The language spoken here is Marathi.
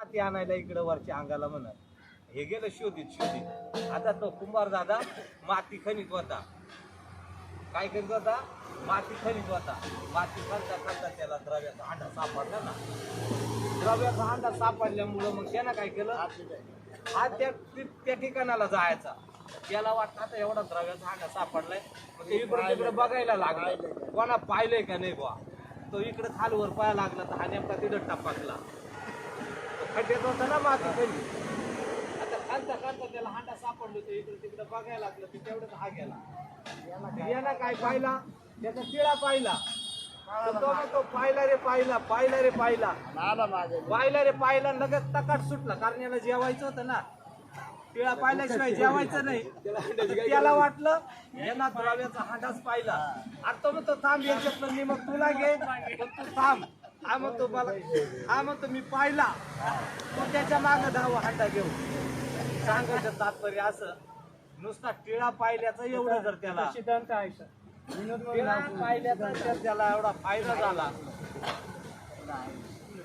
माती आणायला इकडं वरच्या अंगाला म्हणा. हे गेलं शोधित शोधित. आता तो कुंभार दादा माती खणीत होता. काय करीत होता? माती खणीत होता. माती खालता खालता त्याला द्रव्याचा हांडा सापडला ना. द्रव्याचा हांडा सापडल्यामुळं मग त्यानं काय केलं? हा त्या त्या ठिकाणाला जायचा. त्याला वाटतं आता एवढा द्रव्याचा हांडा सापडलाय. मग ते इकडे तिकडे बघायला लागलं. कोणा पाहिलंय का नाही बुवा? तो इकडे खालवर पाहायला लागला तर हा नेमका तिथं टपकला. खड्ड्यात होता ना माती खाली आता खालता खालता त्याला हांडा सापडलो तो इकडे तिकडे बघायला लागलं ते तेवढंच हा गेला. याला काय पाहिला? त्याचा टिळा पाहिला. तो म्हणतो पाहिला रे पाहिला पाहिला रे पाहिला. पाहिला रे पाहिला लगेच तकाट सुटला. कारण याला जेवायचं होतं ना. टिळा पाहिल्याशिवाय जेवायचं नाही. त्याला वाटलं यांना द्रव्याचा हांडाच पाहिला. आता तो म्हणतो थांब याच्यातलं मी मग तुला घे पण तू थांब. हा म्हणतो मला हा म्हणतो मी पाहिला. तू त्याच्यामागे धाव हांडा घेऊ सांगायचं तात्पर्य असं. नुसता टिळा पाहिल्याचं एवढं जर त्याला सिद्धांत आहे सर. टिळा पाहिल्याचा जर त्याला एवढा फायदा झाला